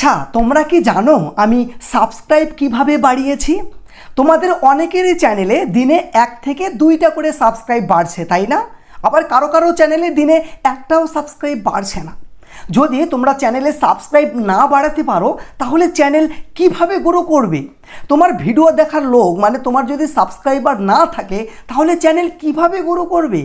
আচ্ছা তোমরা কি জানো আমি সাবস্ক্রাইব কীভাবে বাড়িয়েছি? তোমাদের অনেকেরই চ্যানেলে দিনে এক থেকে দুইটা করে সাবস্ক্রাইব বাড়ছে, তাই না? আবার কারও কারও চ্যানেলে দিনে একটাও সাবস্ক্রাইব বাড়ছে না। যদি তোমরা চ্যানেলে সাবস্ক্রাইব না বাড়াতে পারো, তাহলে চ্যানেল কীভাবে গ্রো করবে? তোমার ভিডিও দেখার লোক মানে তোমার যদি সাবস্ক্রাইবার না থাকে, তাহলে চ্যানেল কীভাবে গ্রো করবে?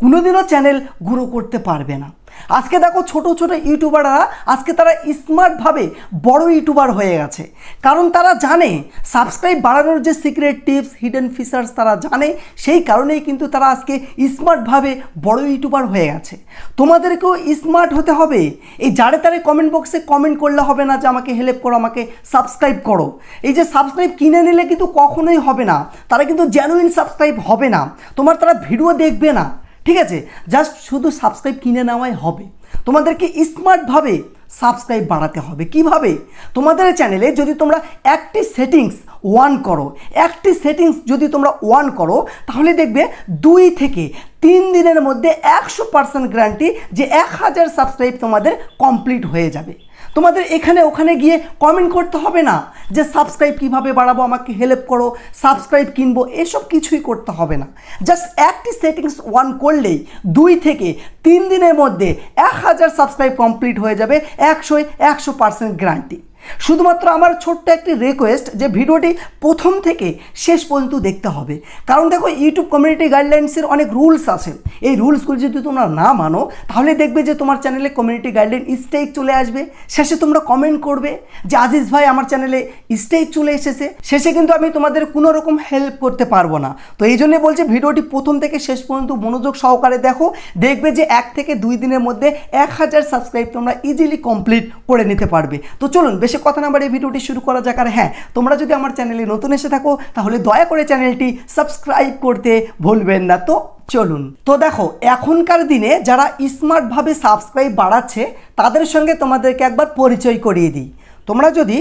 কোনোদিনও চ্যানেল গ্রো করতে পারবে না। আজকে দেখো ছোট ছোট ইউটিউবাররা আজকে তারা স্মার্টভাবে বড় ইউটিউবার হয়ে গেছে। কারণ তারা জানে সাবস্ক্রাইব বাড়ানোর যে সিক্রেট টিপস হিডেন ফিচার্স তারা জানে, সেই কারণেই কিন্তু তারা আজকে স্মার্টভাবে বড় ইউটিউবার হয়ে গেছে। তোমাদেরকেও স্মার্ট হতে হবে। এই যারে তারে কমেন্ট বক্সে কমেন্ট করলে হবে না যে আমাকে হেল্প করো, আমাকে সাবস্ক্রাইব করো। এই যে সাবস্ক্রাইব কিনে নিলে কিন্তু কখনোই হবে না। তারা কিন্তু জেনুইন সাবস্ক্রাইব হবে না। তোমার তারা ভিডিও দেখবে না। ঠিক আছে? জাস্ট শুধু সাবস্ক্রাইব কিনে নেওয়াই হবে। তোমাদেরকে স্মার্টভাবে সাবস্ক্রাইব বাড়াতে হবে। কীভাবে? তোমাদের চ্যানেলে যদি তোমরা একটি সেটিংস ওয়ান করো, একটি সেটিংস যদি তোমরা ওয়ান করো, তাহলে দেখবে দুই থেকে তিন দিনের মধ্যে একশো পার্সেন্ট গ্যারান্টি যে এক হাজার সাবস্ক্রাইব তোমাদের কমপ্লিট হয়ে যাবে। তোমাদের এখানে, ওখানে গিয়ে কমেন্ট করতে হবে না যে সাবস্ক্রাইব কীভাবে বাড়াবো, আমাকে হেল্প করো সাবস্ক্রাইব কিনবো, এসব কিছুই করতে হবে না। জাস্ট একটি সেটিংস ওয়ান করলেই দুই থেকে তিন দিনের মধ্যে এক হাজার সাবস্ক্রাইব কমপ্লিট হয়ে যাবে, একশোয় একশো পার্সেন্ট গ্যারান্টি শুধুমাত্র আমার ছোট্ট একটি রিকোয়েস্ট যে ভিডিওটি প্রথম থেকে শেষ পর্যন্ত দেখতে হবে। কারণ দেখো ইউটিউব কমিউনিটি গাইডলাইন্সের অনেক রুলস আছে। এই রুলসগুলি যদি তোমরা না মানো, তাহলে দেখবে যে তোমার চ্যানেলে কমিউনিটি গাইডলাইন স্টেক চলে আসবে। শেষে তোমরা কমেন্ট করবে যে, আজিজ ভাই, আমার চ্যানেলে স্টেক চলে এসেছে। শেষে কিন্তু আমি তোমাদের কোনো রকম হেল্প করতে পারব না। তো এই জন্যই বলছি, ভিডিওটি প্রথম থেকে শেষ পর্যন্ত মনোযোগ সহকারে দেখো। দেখবে যে এক থেকে দুই দিনের মধ্যে এক হাজার সাবস্ক্রাইব তোমরা ইজিলি কমপ্লিট করে নিতে পারবে। তো চলুন, বেশি কথা না বাড়িয়ে ভিডিওটি শুরু করা যাক। আর হ্যাঁ তোমরা যদি আমার চ্যানেলে নতুন এসে থাকো, তাহলে দয়া করে চ্যানেলটি সাবস্ক্রাইব করতে ভুলবেন না। তো চলুন। তো দেখো, এখনকার দিনে যারা স্মার্টভাবে সাবস্ক্রাইব বাড়াচ্ছে, তাদের সঙ্গে তোমাদেরকে একবার পরিচয় করিয়ে দিই। তোমরা যদি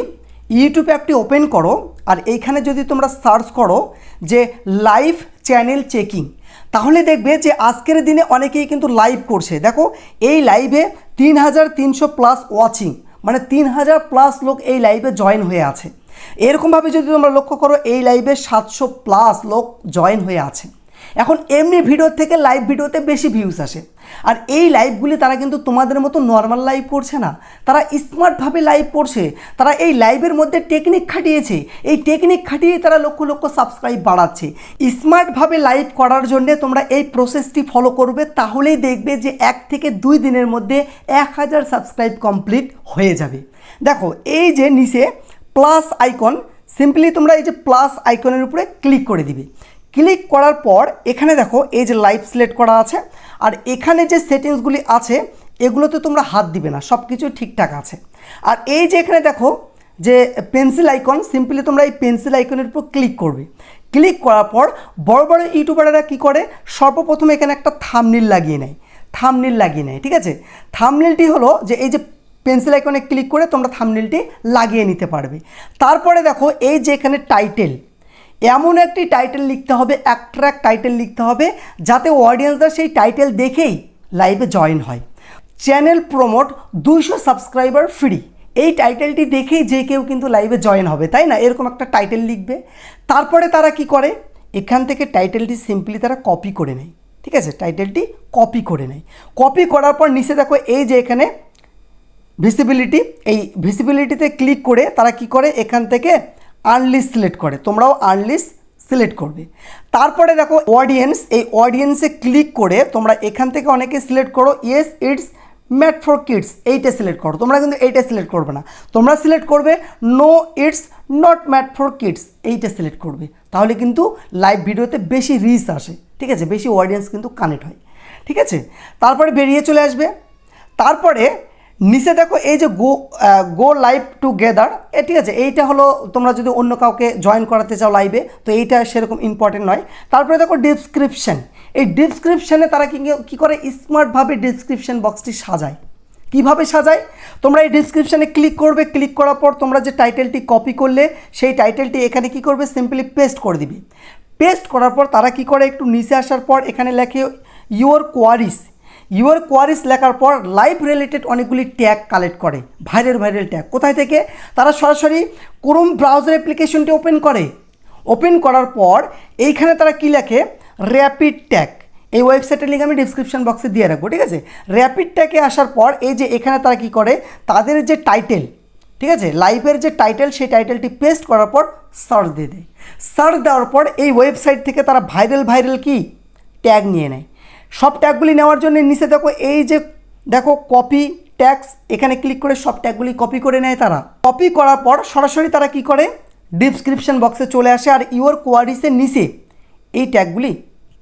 ইউটিউব অ্যাপটি ওপেন করো, আর এইখানে যদি তোমরা সার্চ করো যে লাইভ চ্যানেল চেকিং, তাহলে দেখবে যে আজকের দিনে অনেকেই কিন্তু লাইভ করছে। দেখো, এই লাইভে তিন হাজার তিনশো প্লাস ওয়াচিং। মানে তিন হাজার প্লাস লোক এই লাইভে জয়েন হয়ে আছে। এরকমভাবে যদি তোমরা লক্ষ্য করো, এই লাইভে সাতশো প্লাস লোক জয়েন হয়ে আছে। এখন এমনি ভিডিও থেকে লাইভ ভিডিওতে বেশি ভিউজ আসে। আর এই লাইভগুলি তারা কিন্তু তোমাদের মতো নর্মাল লাইভ করছে না। তারা স্মার্টভাবে লাইভ করছে। তারা এই লাইভের মধ্যে টেকনিক খাটিয়েছে। এই টেকনিক খাটিয়ে তারা লক্ষ লক্ষ সাবস্ক্রাইব বাড়াচ্ছে। স্মার্টভাবে লাইভ করার জন্যে তোমরা এই প্রসেসটি ফলো করবে, তাহলেই দেখবে যে এক থেকে দুই দিনের মধ্যে এক হাজার সাবস্ক্রাইব কমপ্লিট হয়ে যাবে। দেখো, এই যে নিচে প্লাস আইকন সিম্পলি তোমরা এই যে প্লাস আইকনের উপরে ক্লিক করে দিবে। ক্লিক করার পর এখানে দেখো এই যে লাইভ সিলেক্ট করা আছে, আর এখানে যে সেটিংসগুলি আছে, এগুলোতে তোমরা হাত দিবে না সব কিছু ঠিকঠাক আছে। আর এই যে এখানে দেখো যে পেন্সিল আইকন সিম্পলি তোমরা এই পেন্সিল আইকনের উপর ক্লিক করবে। ক্লিক করার পর বড় বড় ইউটিউবাররা কী করে? সর্বপ্রথম এখানে একটা থামনিল লাগিয়ে নেয়। থামনিল লাগিয়ে নেয়, ঠিক আছে? থামনিলটি হলো যে এই যে পেন্সিল আইকনে ক্লিক করে তোমরা থামনিলটি লাগিয়ে নিতে পারবে। তারপরে দেখো এই যে এখানে টাইটেল এমন একটি টাইটেল লিখতে হবে অ্যাট্রাক্ট টাইটেল লিখতে হবে, যাতে অডিয়েন্সরা সেই টাইটেল দেখেই লাইভে জয়েন হয়। চ্যানেল প্রমোট দুইশো সাবস্ক্রাইবার ফ্রি এই টাইটেলটি দেখেই যে কেউ কিন্তু লাইভে জয়েন হবে, তাই না? এরকম একটা টাইটেল লিখবে। তারপরে তারা কি করে? এখান থেকে টাইটেলটি সিম্পলি তারা কপি করে নেয়। ঠিক আছে? টাইটেলটি কপি করে নেয়। কপি করার পর নিচে দেখো, এই যে এখানে ভিসিবিলিটি এই ভিসিবিলিটিতে ক্লিক করে তারা কি করে? এখান থেকে আনলিস্ট সিলেক্ট করে, তোমরাও আনলিস্ট সিলেক্ট করবে। তারপরে দেখো অডিয়েন্স এই অডিয়েন্সে ক্লিক করে তোমরা এখান থেকে অনেকে সিলেক্ট করো yes it's made for kids এইটা সিলেক্ট করো। তোমরা কিন্তু এইটা সিলেক্ট করবে না। তোমরা সিলেক্ট করবে no it's not made for kids এইটা সিলেক্ট করবে। তাহলে কিন্তু লাইভ ভিডিওতে বেশি রিচ আসে, ঠিক আছে? বেশি অডিয়েন্স কিন্তু কানেক্ট হয়, ঠিক আছে? তারপরে বেরিয়ে চলে আসবে। তারপরে নিচে দেখো এই যে গো গো লাইভ টুগেদার এ ঠিক আছে? এইটা হলো তোমরা যদি অন্য কাউকে জয়েন করাতে চাও লাইভে, তো এইটা সেরকম ইম্পর্টেন্ট নয়। তারপরে দেখো ডিসক্রিপশন এই ডিসক্রিপশানে তারা কি কী করে? স্মার্টভাবে ডিসক্রিপশান বক্সটি সাজায়। কীভাবে সাজায়? তোমরা এই ডিসক্রিপশানে ক্লিক করবে ক্লিক করার পর তোমরা যে টাইটেলটি কপি করলে, সেই টাইটেলটি এখানে কি করবে? সিম্পলি পেস্ট করে দিবে। পেস্ট করার পর তারা কি করে? একটু নিচে আসার পর এখানে লেখে ইউর কোয়ারিস ইউর কোয়ারিস লেখার পর লাইভ রিলেটেড অনেকগুলি ট্যাগ কালেক্ট করে, ভাইরাল ভাইরাল ট্যাগ। কোথায় থেকে? তারা সরাসরি ক্রোম ব্রাউজার অ্যাপ্লিকেশনটি ওপেন করে। ওপেন করার পর এইখানে তারা কী লেখে? র্যাপিড ট্যাগ এই ওয়েবসাইটের লিঙ্ক আমি ডিসক্রিপশন বক্সে দিয়ে রাখব, ঠিক আছে? র্যাপিড ট্যাগে আসার পর এই যে এখানে তারা কী করে? তাদের যে টাইটেল ঠিক আছে? লাইভের যে টাইটেল সেই টাইটেলটি পেস্ট করার পর সার্চ দিয়ে দেয়। সার্চ দেওয়ার পর এই ওয়েবসাইট থেকে তারা ভাইরাল ভাইরাল কি? ট্যাগ নিয়ে নেয়। সব ট্যাগগুলি নেওয়ার জন্য নিচে দেখো, এই যে দেখো কপি ট্যাক্স এখানে ক্লিক করে সব ট্যাগগুলি কপি করে নেয় তারা। কপি করার পর সরাসরি তারা কি করে? ডিসক্রিপশন বক্সে চলে আসে আর ইউর কোয়ারিসের নিচে এই ট্যাগগুলি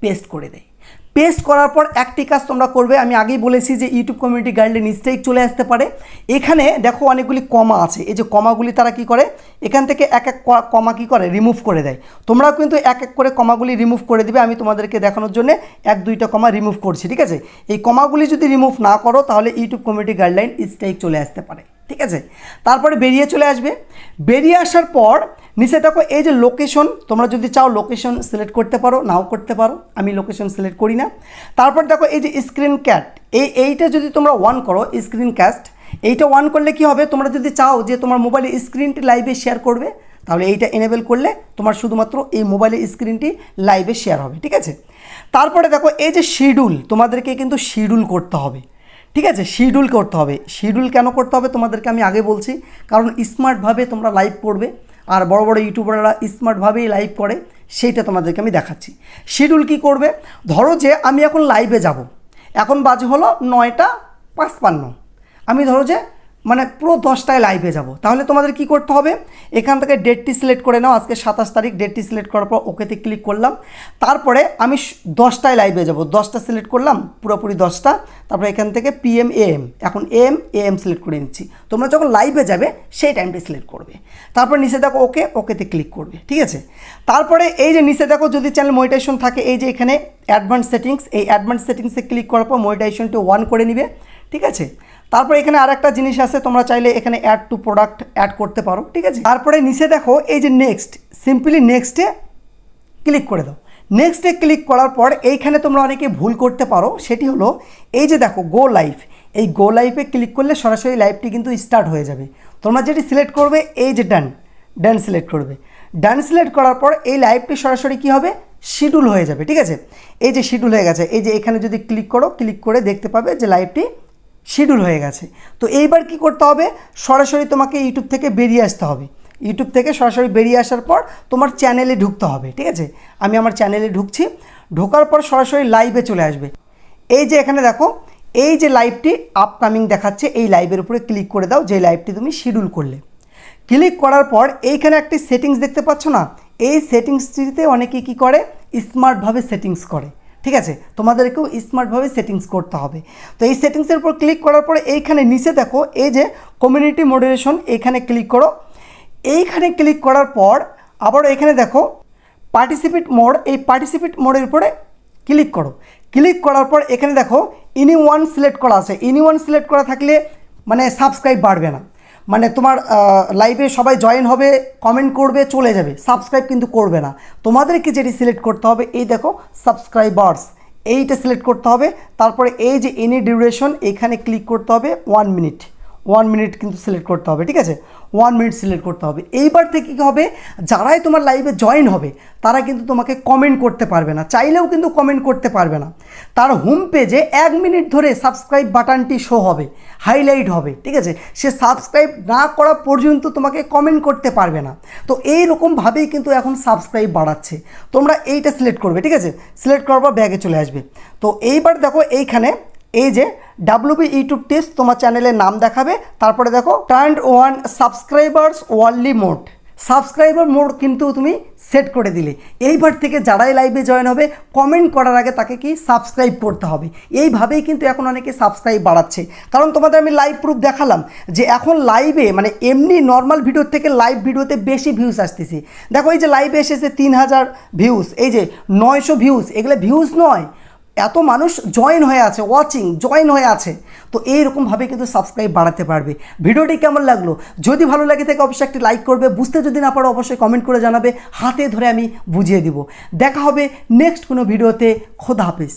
পেস্ট করে দেয়। পেস্ট করার পর একটি কাজ তোমরা করবে। আমি আগেই বলেছি যে ইউটিউব কমিউনিটি গাইডলাইন নিশ্চয়ই চলে আসতে পারে। এখানে দেখো অনেকগুলি কমা আছে। এই যে কমাগুলি তারা কি করে? এখান থেকে এক এক কমা কি করে? রিমুভ করে দেয়। তোমরাও কিন্তু এক এক করে কমাগুলি রিমুভ করে দিবে আমি তোমাদেরকে দেখানোর জন্য এক, দুইটা কমা রিমুভ করছি, ঠিক আছে? এই কমাগুলি যদি রিমুভ না করো, তাহলে ইউটিউব কমিউনিটি গাইডলাইন স্ট্রাইক চলে আসতে পারে। ঠিক আছে? তারপরে বেরিয়ে চলে আসবে। বেরিয়ে আসার পর, নিচে দেখো এই যে লোকেশন তোমরা যদি চাও লোকেশন সিলেক্ট করতে পারো, নাও করতে পারো, আমি লোকেশন সিলেক্ট করি না। তারপর দেখো এই যে স্ক্রিন ক্যাট এই এইটা যদি তোমরা ওয়ান করো স্ক্রিন ক্যাস্ট এইটা ওয়ান করলে কি হবে? তোমরা যদি চাও যে তোমার মোবাইলে স্ক্রিনটি লাইভে শেয়ার করবে, তাহলে এইটা এনেবেল করলে তোমার শুধুমাত্র এই মোবাইলের স্ক্রিনটি লাইভে শেয়ার হবে, ঠিক আছে? তারপরে দেখো এই যে শিডিউল তোমাদেরকে কিন্তু শিডিউল করতে হবে। ঠিক আছে শিডিউল করতে হবে। শিডিউল কেন করতে হবে তোমাদেরকে আমি আগে বলছি। কারণ স্মার্টভাবে তোমরা লাইভ করবে আর বড় বড় ইউটিউবাররা স্মার্টভাবেই লাইভ করে, সেইটা তোমাদেরকে আমি দেখাচ্ছি। শিডিউল কি করবে? ধরো যে আমি এখন লাইভে যাব। এখন বাজে হলো নয়টা পাঁচপান্ন। আমি ধরো যে মানে পুরো দশটায় লাইভে যাব। তাহলে তোমাদের কি করতে হবে? এখান থেকে ডেটটি সিলেক্ট করে নাও, আজকে সাতাশ তারিখ ডেটটি সিলেক্ট করার পর ওকেতে ক্লিক করলাম। তারপরে আমি দশটায় লাইভে যাব। দশটা সিলেক্ট করলাম, পুরোপুরি দশটা। তারপরে এখান থেকে পিএম এএম এখন এম এএম সিলেক্ট করে নিচ্ছি। তোমরা যখন লাইভে যাবে, সেই টাইমটা সিলেক্ট করবে। তারপর নিচে দেখো ওকে ওকেতে ক্লিক করবে। ঠিক আছে? তারপরে এই যে নিচে দেখো যদি চ্যানেল মনিটাইজেশন থাকে, এই যে এখানে অ্যাডভান্স সেটিংস এই অ্যাডভান্স সেটিংসে ক্লিক করার পর মনিটাইজেশনটি ওয়ান করে নিবে। ঠিক আছে? তারপরে এখানে আর একটা জিনিস আছে, তোমরা চাইলে এখানে অ্যাড টু প্রোডাক্ট অ্যাড করতে পারো, ঠিক আছে? তারপরে নিচে দেখো, এই যে নেক্সট সিম্পলি নেক্সটে ক্লিক করে দাও। নেক্সটে ক্লিক করার পর এইখানে তোমরা অনেকে ভুল করতে পারো, সেটি হলো এই যে দেখো গো লাইভ এই গো লাইভে ক্লিক করলে সরাসরি লাইভটি কিন্তু স্টার্ট হয়ে যাবে। তোমরা যেটি সিলেক্ট করবে, এই যে ডান ডান সিলেক্ট করবে। ডান সিলেক্ট করার পর এই লাইভটি সরাসরি কি হবে? শিডিউল হয়ে যাবে, ঠিক আছে? এই যে শিডিউল হয়ে গেছে, এই যে এখানে যদি ক্লিক করো ক্লিক করে দেখতে পাবে যে লাইভটি শিডিউল হয়ে গেছে। তো এইবার কি করতে হবে? সরাসরি তোমাকে ইউটিউব থেকে বেরিয়ে আসতে হবে। ইউটিউব থেকে সরাসরি বেরিয়ে আসার পর তোমার চ্যানেলে ঢুকতে হবে, ঠিক আছে? আমি আমার চ্যানেলে ঢুকছি। ঢোকার পর সরাসরি লাইভে চলে আসবে। এই যে এখানে দেখো, এই যে লাইভটি আপকামিং দেখাচ্ছে, এই লাইভের উপরে ক্লিক করে দাও যে লাইভটি তুমি শিডিউল করলে। ক্লিক করার পর এইখানে একটি সেটিংস দেখতে পাচ্ছ না? এই সেটিংসটিতে অনেকে কি করে? স্মার্টভাবে সেটিংস করে। ঠিক আছে? তোমাদেরকেও স্মার্টভাবে সেটিংস করতে হবে। তো এই সেটিংসের উপর ক্লিক করার পরে এইখানে নিচে দেখো, এই যে কমিউনিটি মডারেশন এইখানে ক্লিক করো। এইখানে ক্লিক করার পর আবারও এখানে দেখো পার্টিসিপেট মোড এই পার্টিসিপেট মোডের উপরে ক্লিক করো। ক্লিক করার পর এখানে দেখো ইনি ওয়ান সিলেক্ট করা আছে। ইনি ওয়ান সিলেক্ট করা থাকলে মানে সাবস্ক্রাইব বাড়বে না। মানে তোমার লাইভে সবাই জয়েন হবে কমেন্ট করবে, চলে যাবে। সাবস্ক্রাইব কিন্তু করবে না। তোমাদেরকে যেটি সিলেক্ট করতে হবে, এই দেখো সাবস্ক্রাইবার্স এইটা সিলেক্ট করতে হবে। তারপরে এই যে এনি ডিউরেশন এখানে ক্লিক করতে হবে ওয়ান মিনিট ওয়ান মিনিট কিন্তু সিলেক্ট করতে হবে, ঠিক আছে? ওয়ান মিনিট সিলেক্ট করতে হবে। এইবার থেকে কী হবে? যারাই তোমার লাইভে জয়েন হবে, তারা কিন্তু তোমাকে কমেন্ট করতে পারবে না। চাইলেও কিন্তু কমেন্ট করতে পারবে না। তার হোম পেজে এক মিনিট ধরে সাবস্ক্রাইব বাটনটি শো হবে হাইলাইট হবে, ঠিক আছে? সে সাবস্ক্রাইব না করা পর্যন্ত তোমাকে কমেন্ট করতে পারবে না। তো এই রকমভাবেই কিন্তু এখন সাবস্ক্রাইব বাড়াচ্ছে। তোমরা এইটা সিলেক্ট করবে, ঠিক আছে? সিলেক্ট করার পর ব্যাগে চলে আসবে। তো এইবার দেখো এইখানে এই যে ডাব্লিউবি ইউটিউব টিপস তোমার চ্যানেলের নাম দেখাবে, তারপরে দেখো turn one subscribers only mode subscriber mode কিন্তু তুমি সেট করে দিলে। এইবার থেকে যারাই লাইভে জয়েন হবে কমেন্ট করার আগে তাকে কি সাবস্ক্রাইব করতে হবে। এইভাবেই কিন্তু এখন অনেকে সাবস্ক্রাইব বাড়াচ্ছে। কারণ তোমাদের আমি লাইভ প্রুফ দেখালাম যে এখন লাইভে মানে এমনি নর্মাল ভিডিওর থেকে লাইভ ভিডিওতে বেশি ভিউজ আসতেছে। দেখো এই যে লাইভে এসেছে তিন হাজার ভিউজ এই যে নয়শো ভিউজ এগুলো ভিউজ নয়। এত মানুষ জয়েন হয়ে আছে ওয়াচিং জয়েন হয়ে আছে। তো এইরকমভাবে কিন্তু সাবস্ক্রাইব বাড়াতে পারবে। ভিডিওটি কেমন লাগল? যদি ভালো লাগে থাকে অবশ্যই একটি লাইক করবে। বুঝতে যদি না পারো অবশ্যই কমেন্ট করে জানাবে। হাতে ধরে আমি বুঝিয়ে দিব। দেখা হবে নেক্সট কোনো ভিডিওতে খোদা হাফিজ।